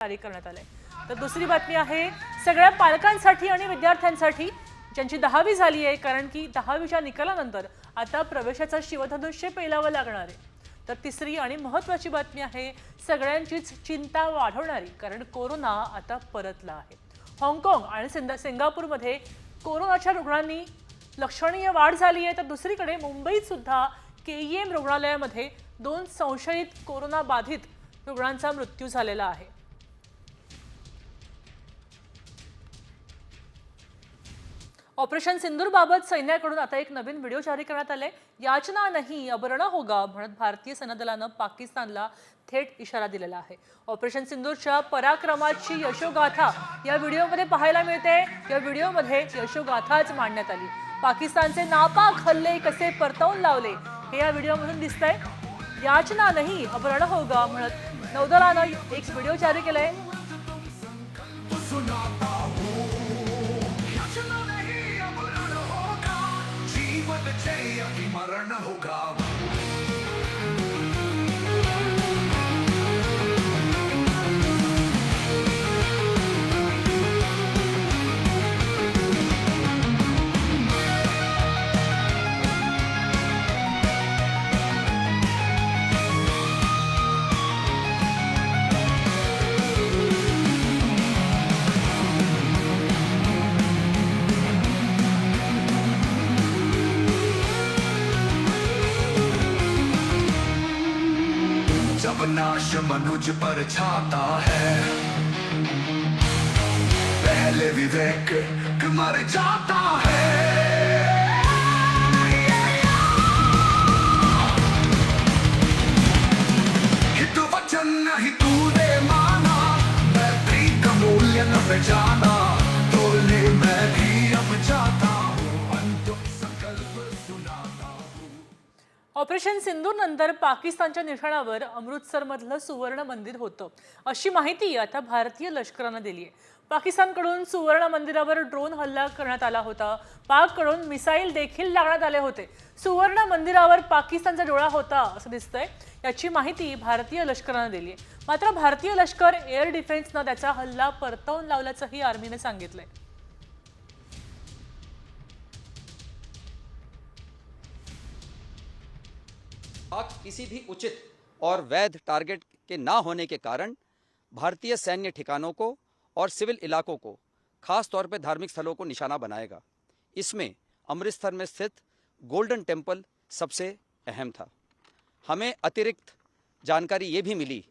जारी करण्यात आलंय. तर दुसरी बातमी आहे सगळ्या पालकांसाठी आणि विद्यार्थ्यांसाठी ज्यांची दहावी झाली आहे कारण की दहावीच्या निकालानंतर आता प्रवेशाचा शिवधनुष्य पेलावं लागणार आहे. तर तिसरी आणि महत्त्वाची बातमी आहे सगळ्यांचीच चिंता वाढवणारी कारण कोरोना आता परतला आहे. हाँगकाँग आणि सिंगा सिंगापूरमध्ये कोरोनाच्या रुग्णांनी लक्षणीय वाढ झाली आहे. तर दुसरीकडे मुंबईत सुद्धा के ई एम रुग्णालयामध्ये दोन संशयित कोरोना बाधित रुग्णांचा मृत्यू झालेला आहे. ऑपरेशन सिंदूरबाबत सैन्याकडून आता एक नवीन व्हिडिओ जारी करण्यात आले याचना नाही अबरण होगा म्हणत भारतीय सेनादलानं पाकिस्तानला थेट इशारा दिलेला आहे. ऑपरेशन सिंदूरच्या पराक्रमाची यशोगाथा या व्हिडिओमध्ये पाहायला मिळते. या व्हिडिओमध्ये यशोगाथाच मांडण्यात आली. पाकिस्तानचे नापाक हल्ले कसे परतवून लावले हे या व्हिडिओमधून दिसतंय. याचना नाही अबरण होगा म्हणत नौदलानं एक व्हिडिओ जारी केलाय. की मरण होगा प्रकाश मनुज पर छाता है। पहले विवेक मर जाता है। हित वचन हितू ने माना प्रीत का मूल्य न पहचाना ऑपरेशन सिंधू नंतर पाकिस्तानच्या निशाणावर अमृतसरमधलं सुवर्ण मंदिर होतं. अशी माहिती आता भारतीय लष्करानं दिली आहे. पाकिस्तानकडून सुवर्ण मंदिरावर ड्रोन हल्ला करण्यात आला होता. पाककडून मिसाईल देखील लागण्यात आले होते. सुवर्ण मंदिरावर पाकिस्तानचा डोळा होता असं दिसतंय. याची माहिती भारतीय लष्करानं दिली आहे. मात्र भारतीय लष्कर एअर डिफेन्सनं त्याचा हल्ला परतवून लावल्याचंही आर्मीने सांगितलंय. किसी भी उचित और वैध टारगेट के ना होने के कारण भारतीय सैन्य ठिकानों को और सिविल इलाकों को, खास तौर पर धार्मिक स्थलों को निशाना बनाएगा। इसमें अमृतसर में स्थित गोल्डन टेंपल सबसे अहम था। हमें अतिरिक्त जानकारी ये भी मिली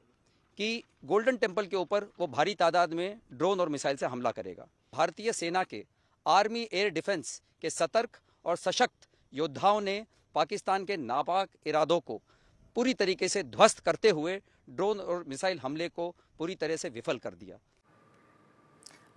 कि गोल्डन टेंपल के ऊपर वो भारी तादाद में ड्रोन और मिसाइल से हमला करेगा। भारतीय सेना के आर्मी एयर डिफेंस के सतर्क और सशक्त योद्धाओं ने पाकिस्तान के नापाक इरादों को पूरी तरीके से ध्वस्त करते हुए ड्रोन और मिसाइल हमले को पूरी तरह से विफल कर दिया।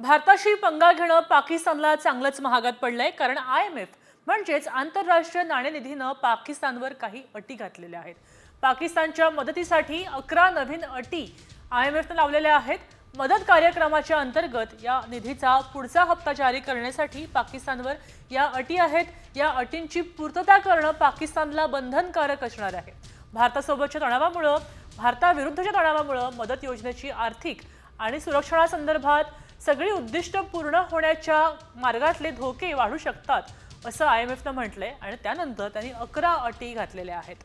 भारताशी पंगा घेणं पाकिस्तानला चांगलंच महागात पडलंय कारण आय एम एफ म्हणजेच आंतरराष्ट्रीय नाणेनिधीनं पाकिस्तानवर काही अटी घातलेल्या आहेत. पाकिस्तानच्या मदतीसाठी अकरा नवीन अटी आय एम एफनं लावलेल्या आहेत. मदत कार्यक्रमाच्या अंतर्गत या निधीचा पुढचा हप्ता जारी करण्यासाठी पाकिस्तानवर या अटी आहेत. या अटींची पूर्तता करणं पाकिस्तानला बंधनकारक असणार आहे. भारतासोबतच्या तणावामुळं भारताविरुद्धच्या तणावामुळं मदत योजनेची आर्थिक आणि सुरक्षणासंदर्भात सगळी उद्दिष्ट पूर्ण होण्याच्या मार्गातले धोके वाढू शकतात असं आय एम एफनं म्हटलंय आणि त्यानंतर त्यांनी अकरा अटी घातलेल्या आहेत.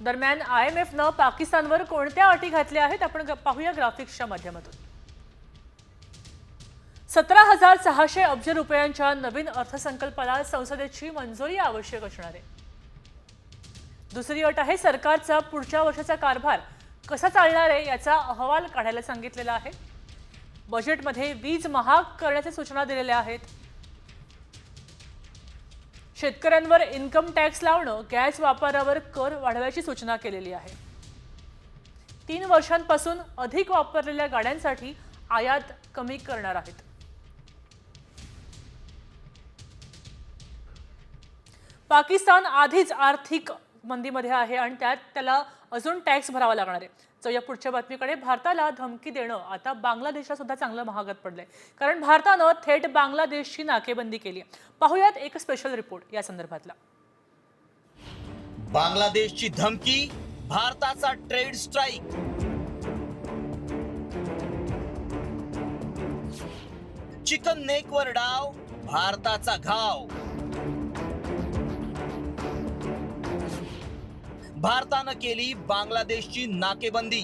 दरम्यान आय एम एफनं पाकिस्तानवर कोणत्या अटी घातल्या आहेत आपण पाहूया ग्राफिक्सच्या माध्यमातून. सतरा हजार सहाशे अब्ज रुपयांच्या नवीन अर्थसंकल्पाला संसदेची मंजुरी आवश्यक असणार आहे. दुसरी अट आहे सरकारचा पुढच्या वर्षाचा कारभार कसा चालणार आहे याचा अहवाल काढायला सांगितलेला आहे. बजेटमध्ये वीज महाग करण्याच्या सूचना दिलेल्या आहेत. शेतकऱ्यांवर इन्कम टॅक्स लावणं गॅस वापरावर कर वाढवायची सूचना केलेली आहे. तीन वर्षांपासून अधिक वापरलेल्या गाड्यांसाठी आयात कमी करणार आहेत. पाकिस्तान आधीच आर्थिक मंदीमध्ये आहे आणि त्यात त्याला अजून टॅक्स भरावा लागणार आहे. तर या पुढच्या बातमीकडे भारताला धमकी देणं आता बांगलादेशला सुद्धा चांगलं महागात पडलंय. कारण भारतानं थेट बांगलादेशची नाकेबंदी केली पाहूयात एक स्पेशल रिपोर्ट या संदर्भातला. बांगलादेशची धमकी भारताचा ट्रेड स्ट्राईक चिकन नेकवर डाव भारताचा घाव. भारतानं केली बांगलादेशची नाकेबंदी.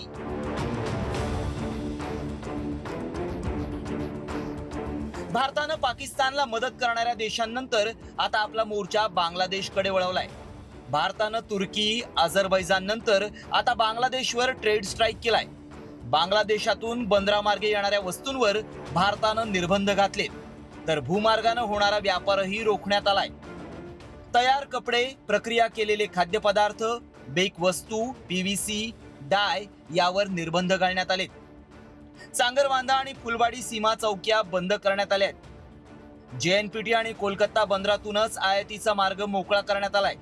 भारतानं पाकिस्तानला मदत करणाऱ्या देशांनंतर आता आपला मोर्चा बांगलादेशकडे वळवलाय. भारतानं तुर्की अझरबैजान नंतर आता बांगलादेशवर ट्रेड स्ट्राईक केलाय. बांगलादेशातून बंदरामार्गे येणाऱ्या वस्तूंवर भारतानं निर्बंध घातले. तर भूमार्गानं होणारा व्यापारही रोखण्यात आलाय. तयार कपडे प्रक्रिया केलेले खाद्यपदार्थ बेक वस्तू पी व्ही सी डाय यावर निर्बंध घालण्यात आले चांगरबांधा आणि फुलवाडी सीमा चौक्या बंद करण्यात आल्या जेएनपीटी आणि कोलकाता बंदरातूनच आयातीचा मार्ग मोकळा करण्यात आलाय.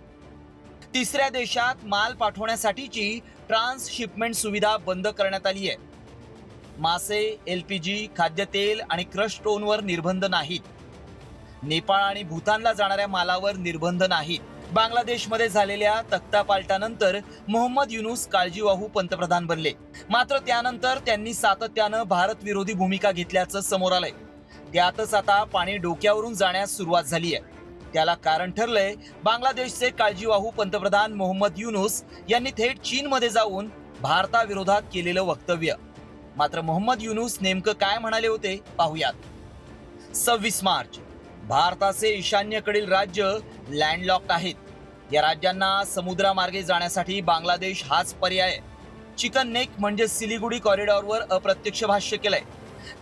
तिसऱ्या देशात माल पाठवण्यासाठीची ट्रान्सशिपमेंट सुविधा बंद करण्यात आली आहे. मासे एलपीजी खाद्यतेल आणि क्रश स्टोनवर निर्बंध नाहीत. नेपाळ आणि भूतानला जाणाऱ्या मालावर निर्बंध नाहीत. बांगलादेशमध्ये झालेल्या तख्तापालटानंतर मोहम्मद युनुस काळजीवाहू पंतप्रधान बनले. मात्र त्यानंतर त्यांनी सातत्यानं भारत विरोधी भूमिका घेतल्याचं समोर आलंय. त्यातच आता पाणी डोक्यावरून जाण्यास सुरुवात झाली आहे. त्याला कारण ठरलंय बांगलादेशचे काळजीवाहू पंतप्रधान मोहम्मद युनुस यांनी थेट चीनमध्ये जाऊन भारताविरोधात केलेलं वक्तव्य. मात्र मोहम्मद युनुस नेमकं काय म्हणाले होते पाहुयात. सव्वीस मार्च भारताचे ईशान्येकडील राज्य लँडलॉक्ड आहेत. या राज्यांना समुद्रामार्गे जाण्यासाठी बांगलादेश हाच पर्याय चिकन नेक म्हणजे सिलिगुडी कॉरिडॉरवर अप्रत्यक्ष भाष्य केलंय.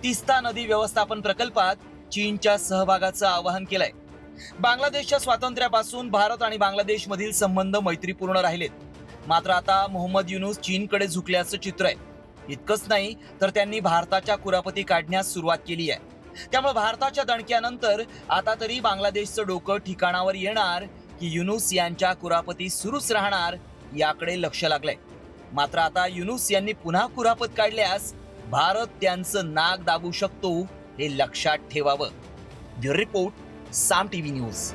तिस्ता नदी व्यवस्थापन प्रकल्पात चीनच्या सहभागाचं आवाहन केलंय. बांगलादेशच्या स्वातंत्र्यापासून भारत आणि बांगलादेशमधील संबंध मैत्रीपूर्ण राहिलेत. मात्र आता मोहम्मद युनुस चीनकडे झुकल्याचं चित्र आहे. इतकंच नाही तर त्यांनी भारताच्या कुरापती काढण्यास सुरुवात केली आहे. त्यामुळे भारताच्या दणक्यानंतर आता तरी बांगलादेशचं डोकं ठिकाणावर येणार की युनुस यांच्या कुरापती सुरूच राहणार याकडे लक्ष लागलंय. मात्र आता युनुस यांनी पुन्हा कुरापत काढल्यास भारत त्यांचं नाक दाबू शकतो हे लक्षात ठेवावं. Bureau report Saam TV news.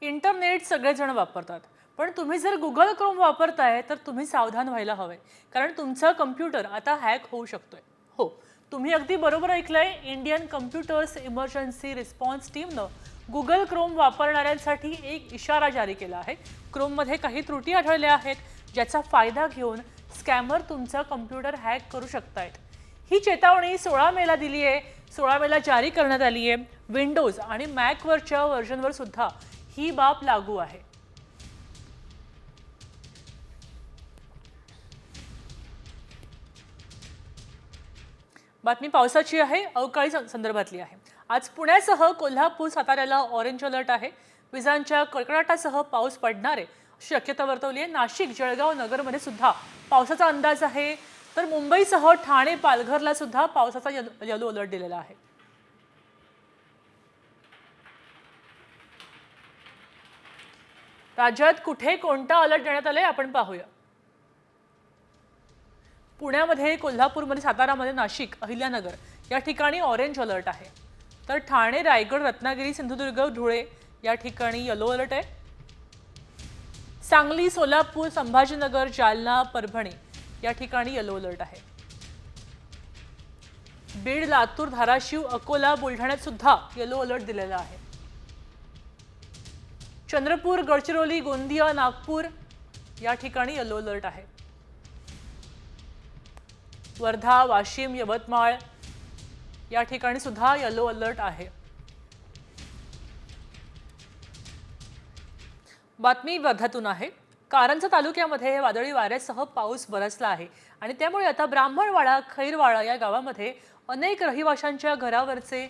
Internet सगळेजण वापरतात. पण तुम्ही जर गुगल क्रोम वापरताय तर तुम्ही सावधान व्हायला हवंय. कारण तुमचा कम्प्युटर आता हॅक होऊ शकतोय. हो तुम्ही अगदी बरोबर ऐकलंय. इंडियन कम्प्युटर्स इमर्जन्सी रिस्पॉन्स टीमनं गुगल क्रोम वापरणाऱ्यांसाठी एक इशारा जारी केला आहे. क्रोममध्ये काही त्रुटी आढळल्या आहेत ज्याचा फायदा घेऊन स्कॅमर तुमचा कम्प्युटर हॅक करू शकतायत. ही चेतावणी सोळा मेला दिली आहे. सोळा मेला जारी करण्यात आली आहे. विंडोज आणि मॅकवरच्या व्हर्जनवर सुद्धा ही बाब लागू आहे. बातमी पावसाची आहे अवकाळी संदर्भातली आहे. आज पुण्यासह कोल्हापूर साताऱ्याला ऑरेंज अलर्ट आहे. विजांच्या कडकडाटासह पाऊस पडणार आहे. अशी शक्यता वर्तवली आहे. नाशिक जळगाव नगरमध्ये सुद्धा पावसाचा अंदाज आहे. तर मुंबईसह ठाणे पालघरला सुद्धा पावसाचा येलो येलो अलर्ट दिलेला आहे. राज्यात कुठे कोणता अलर्ट देण्यात आलाय? आपण पाहूया. पुण्यामध्ये कोल्हापूरमध्ये सातारामध्ये नाशिक अहिल्यानगर या ठिकाणी ऑरेंज अलर्ट आहे. तर ठाणे रायगड रत्नागिरी सिंधुदुर्ग धुळे या ठिकाणी येलो अलर्ट आहे. सांगली सोलापूर संभाजीनगर जालना परभणी या ठिकाणी येलो अलर्ट आहे. बीड लातूर धाराशिव अकोला बुलढाण्यात सुद्धा येलो अलर्ट दिलेला आहे. चंद्रपूर गडचिरोली गोंदिया नागपूर या ठिकाणी येलो अलर्ट आहे. वर्धा वाशिम यवतमाळ या ठिकाणी सुद्धा येलो अलर्ट आहे. बातमी वर्धातून आहे. कारंजा तालुक्यामध्ये वादळी वाऱ्यासह पाऊस बरसला आहे आणि त्यामुळे आता ब्राह्मणवाडा खैरवाडा या गावामध्ये अनेक रहिवाशांच्या घरावरचे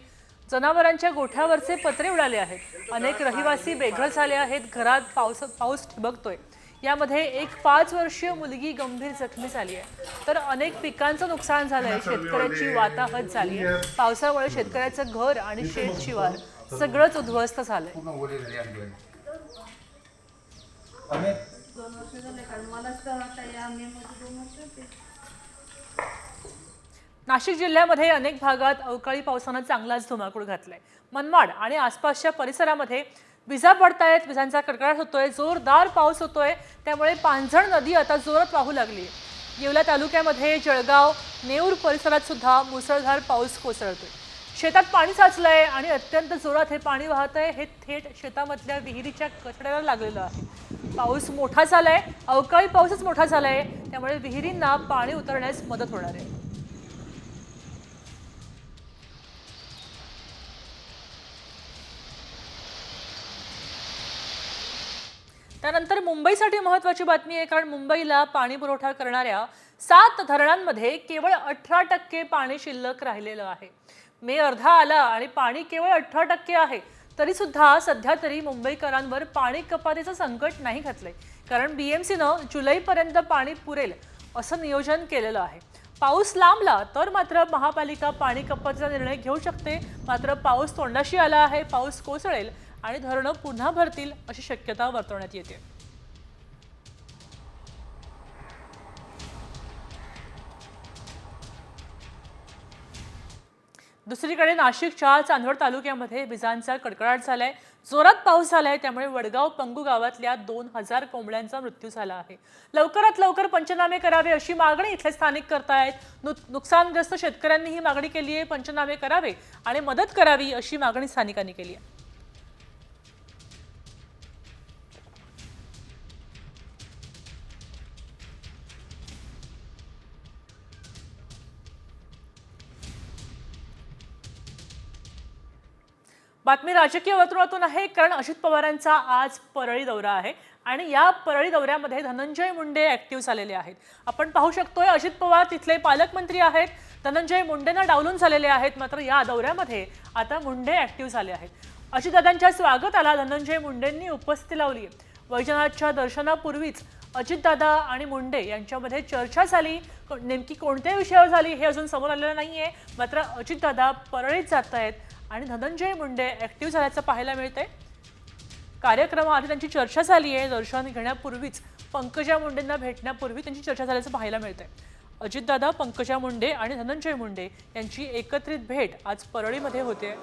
जनावरांच्या गोठ्यावरचे पत्रे उडाले आहेत. अनेक रहिवासी बेघर झाले आहेत. घरात पाऊस पाऊस ठिबकतोय. यामध्ये एक पाच वर्षीय मुलगी गंभीर जखमी झाली आहे. तर अनेक पिकांचं नुकसान झालंय. शेतकऱ्याची वाताहत झाली आहे. पावसामुळे शेतकऱ्याचं घर आणि शेत शिवार सगळंच उद्ध्वस्त झालंय. नाशिक जिल्ह्यामध्ये अनेक भागात अवकाळी पावसानं चांगलाच धुमाकूळ घातलाय. मनमाड आणि आसपासच्या परिसरामध्ये विजा पडतायत विजांचा कडकडाट होतोय जोरदार पाऊस होतोय त्यामुळे पांझण नदी आता जोरात वाहू लागली. येवला तालुक्यामध्ये जळगाव नेऊर परिसरात सुद्धा मुसळधार पाऊस कोसळतोय. शेतात पाणी साचलंय आणि अत्यंत जोरात हे पाणी वाहत आहे हे थेट शेतामधल्या विहिरीच्या कचड्याला लागलेलं आहे. पाऊस मोठा झालाय अवकाळी पाऊसच मोठा झालाय त्यामुळे विहिरींना पाणी उतरण्यास मदत होणार आहे. त्यानंतर मुंबईसाठी महत्त्वाची बातमी आहे कारण मुंबईला पाणी पुरवठा करणाऱ्या सात धरणांमध्ये केवळ अठरा टक्के पाणी शिल्लक राहिलेलं आहे. मे अर्धा आला आणि पाणी केवळ अठरा टक्के आहे तरी सुद्धा सध्या तरी मुंबईकरांवर पाणी कपातीचं संकट नाही घातलंय. कारण बी एम सीनं जुलैपर्यंत पाणी पुरेल असं नियोजन केलेलं आहे. पाऊस लांबला तर मात्र महापालिका पाणी कपातीचा निर्णय घेऊ शकते. मात्र पाऊस तोंडाशी आला आहे पाऊस कोसळेल आणि धरणं पुन्हा भरतील अशी शक्यता वर्तवण्यात येते. दुसरीकडे नाशिकच्या चांदवड तालुक्यामध्ये विजांचा कडकडाट झालाय. जोरात पाऊस झालाय त्यामुळे वडगाव पंगू गावातल्या दोन हजार कोंबड्यांचा मृत्यू झाला आहे. लवकरात लवकर पंचनामे करावे अशी मागणी इथले स्थानिक करतायत. नु नुकसानग्रस्त शेतकऱ्यांनी ही मागणी केली आहे पंचनामे करावे आणि मदत करावी अशी मागणी स्थानिकांनी केली आहे बातमी राजकीय वर्तुळातून आहे कारण अजित पवारांचा आज परळी दौरा आहे आणि या परळी दौऱ्यामध्ये धनंजय मुंडे ऍक्टिव्ह झालेले आहेत. आपण पाहू शकतोय अजित पवार तिथले पालकमंत्री आहेत. धनंजय मुंडेंना डावलून झालेले आहेत मात्र या दौऱ्यामध्ये आता मुंडे ऍक्टिव्ह झाले आहेत. अजितदादांच्या स्वागताला धनंजय मुंडेंनी उपस्थिती लावली आहे. वैजनाथच्या दर्शनापूर्वीच अजितदादा आणि मुंडे यांच्यामध्ये चर्चा झाली. नेमकी कोणत्या विषयावर झाली हे अजून समोर आलेलं नाही आहे मात्र अजितदादा परळीत जात आहेत आणि धनंजय मुंडे ॲक्टिव्ह झाल्याचं पाहायला मिळते कार्यक्रमाआधी त्यांची चर्चा झाली आहे. दर्शन घेण्यापूर्वीच पंकजा मुंडेंना भेटण्यापूर्वी त्यांची चर्चा झाल्याचं पाहायला मिळते अजितदादा पंकजा मुंडे आणि धनंजय मुंडे यांची एकत्रित भेट आज परळीमध्ये होते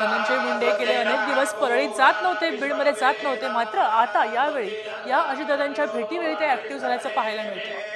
धनंजय मुंडे गेले अनेक दिवस परळीत जात नव्हते बीडमध्ये जात नव्हते. मात्र आता यावेळी या अजितदादांच्या भेटीवेळी ते ऍक्टिव्ह झाल्याचं पाहायला मिळतं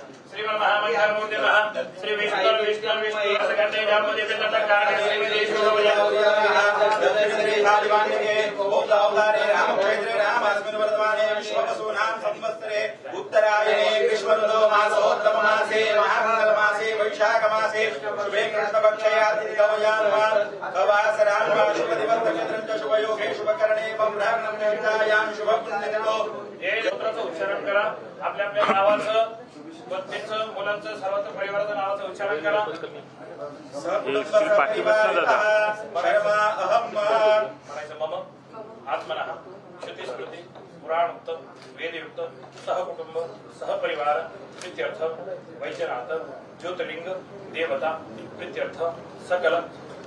श्री विष्णु विष्णु विष्णु सकंडे जामोदे बिंदत कारणे श्री उत्तरायणे ग्रीष्मऋतौ मासोत्तम मासे महामंगल मासे वैशाख मासे शुभे कृष्णपक्षयातिथगमयान् च शुभयोगे शुभकरणे ब्रह्मणं निहितायां हे सूत्राचं उच्चारण करा. आपल्या आपल्या नावाचं पत्नीचं मुलांचं सर्वांचं परिवाराचं नावाचं उच्चारण करा. शर्मा अहम म्हणायचं मम आत्मनः. वेदयुक्त सहकुटुंब सहपरिवार प्रित्यर्थ वैद्यनाथ ज्योतिर्लिंग देवता प्रित्यर्थ सकल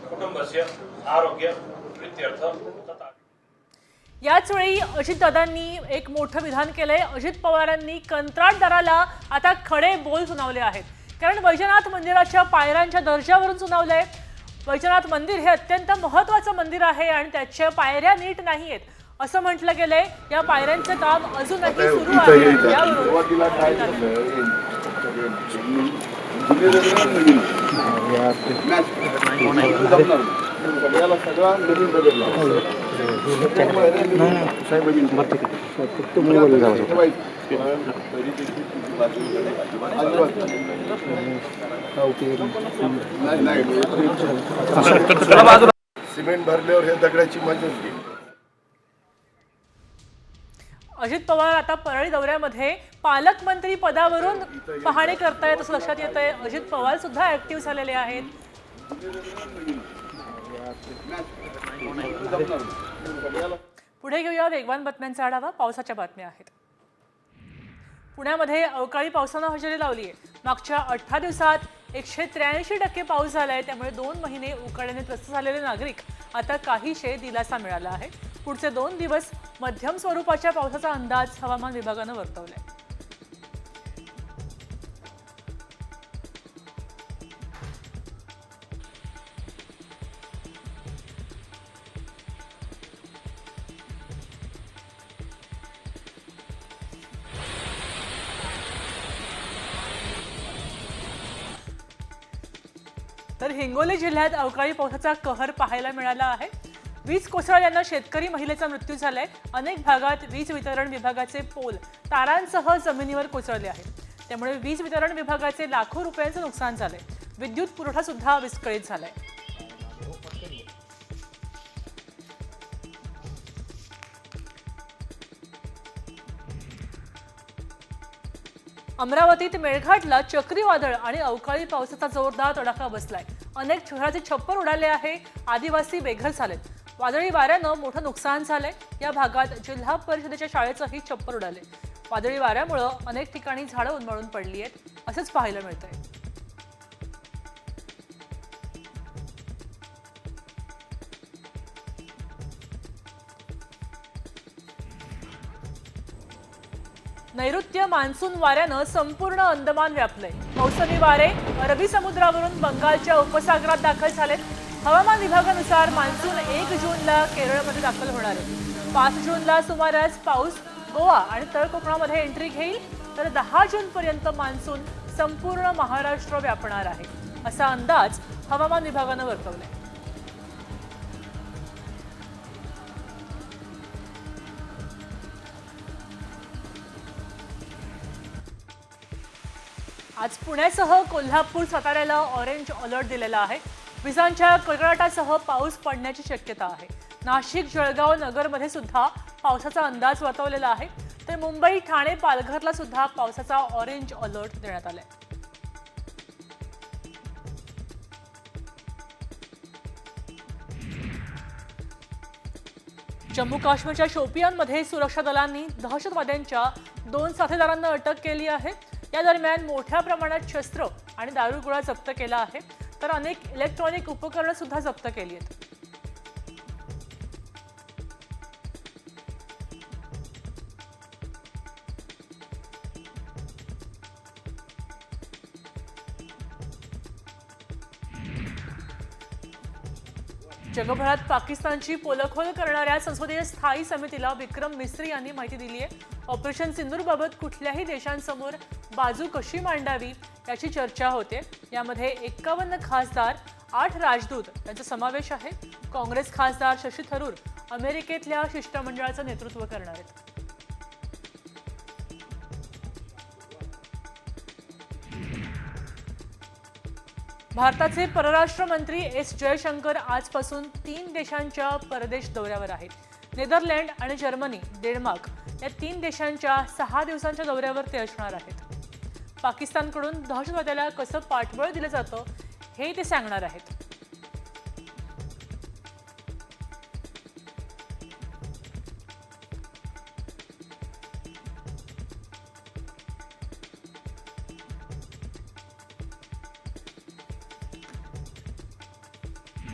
कुटुंबस्य आरोग्य प्रित्यर्थ तथा याच वेळी अजितदादांनी एक मोठं विधान केलंय. अजित पवारांनी कंत्राटदाराला आता खडे बोल सुनावले आहेत. कारण वैजनाथ मंदिराच्या पायऱ्यांच्या दर्जावरून सुनावलंय. वैजनाथ मंदिर हे अत्यंत महत्वाचं मंदिर आहे आणि त्याच्या पायऱ्या नीट नाहीयेत. असं म्हटलं गेलंय. या पायऱ्यांचं काम अजूनही सुरू आहे. यावरून सगळ्याला सगळा नवीन बदलला सिमेंट भरल्यावर हे दगडाची मजाच अजित पवार आता परळी दौऱ्यामध्ये पालकमंत्री पदावरून पाहणी करतायत असं लक्षात येत आहे अजित पवार सुद्धा ऍक्टिव्ह झालेले आहेत. पुढे घेऊया वेगवान बातम्यांचा आढावा. पावसाच्या बातम्या आहेत. पुण्यामध्ये अवकाळी पावसानं हजेरी लावली आहे मागच्या अठरा दिवसात एकशे त्र्याऐंशी टक्के पाऊस झालाय. त्यामुळे दोन महिने उकाड्याने त्रस्त झालेले नागरिक आता काहीशे दिलासा मिळाला आहे. पुढचे दोन दिवस मध्यम स्वरूपाच्या पावसाचा अंदाज हवामान विभागानं वर्तवलाय. तर हिंगोली जिल्ह्यात अवकाळी पावसाचा कहर पाहायला मिळाला आहे. वीज कोसळल्यानं शेतकरी महिलेचा मृत्यू झालाय. अनेक भागात वीज वितरण विभागाचे पोल तारांसह जमिनीवर कोसळले आहेत. त्यामुळे वीज वितरण विभागाचे लाखो रुपयांचं नुकसान झालंय. विद्युत पुरवठा सुद्धा विस्कळीत झालाय. अमरावतीत मेळघाटला चक्रीवादळ आणि अवकाळी पावसाचा जोरदार तडाखा बसलाय. अनेक शहराचे छप्पर उडाले आहे. आदिवासी बेघर झालेत. वादळी वाऱ्यानं मोठं नुकसान झालंय. या भागात जिल्हा परिषदेच्या शाळेचंही छप्पर उडाले. वादळी वाऱ्यामुळं अनेक ठिकाणी झाडं उन्मळून पडली आहेत. असंच पाहायला मिळतंय. नैऋत्य मान्सून वाऱ्यानं संपूर्ण अंदमान व्यापलंय. मौसमी वारे अरबी समुद्रावरून बंगालच्या उपसागरात दाखल झालेत. हवामान विभागानुसार मान्सून एक जूनला केरळमध्ये दाखल होणार आहे. पाच जूनला सुमारास पाऊस गोवा आणि तळ कोकणामध्ये एंट्री घेईल. तर दहा जूनपर्यंत मान्सून संपूर्ण महाराष्ट्र व्यापणार आहे. असा अंदाज हवामान विभागानं वर्तवलाय. आज पुण्यासह कोल्हापूर साताऱ्याला ऑरेंज अलर्ट दिलेला आहे. विजांच्या कडकडाटासह पाऊस पडण्याची शक्यता आहे. नाशिक जळगाव नगरमध्ये सुद्धा पावसाचा अंदाज वर्तवलेला आहे. तर मुंबई ठाणे पालघरला सुद्धा पावसाचा ऑरेंज अलर्ट देण्यात आलाय. जम्मू काश्मीरच्या शोपियानमध्ये सुरक्षा दलांनी दहशतवाद्यांच्या दोन साथीदारांना अटक केली आहे. या दरम्यान मोठ्या प्रमाणात शस्त्र आणि दारुगोळा जप्त केला आहे. तर अनेक इलेक्ट्रॉनिक उपकरणं सुद्धा जप्त केली आहेत. जगभरात पाकिस्तानची पोलखोल करणाऱ्या संसदीय स्थायी समितीला विक्रम मिस्त्री यांनी माहिती दिली आहे ऑपरेशन सिंदूरबाबत कुठल्याही देशांसमोर बाजू कशी मांडावी याची चर्चा होते. यामध्ये एक्कावन्न खासदार आठ राजदूत यांचा समावेश आहे. काँग्रेस खासदार शशी थरूर अमेरिकेतल्या शिष्टमंडळाचं नेतृत्व करणार आहेत. भारताचे परराष्ट्र मंत्री एस जयशंकर आजपासून तीन देशांच्या परदेश दौऱ्यावर आहेत. नेदरलँड आणि जर्मनी डेन्मार्क या तीन देशांच्या सहा दिवसांच्या दौऱ्यावर ते असणार आहेत. पाकिस्तानकडून दहशतवाद्याला कसं पाठबळ दिलं जातं हे ते सांगणार आहेत.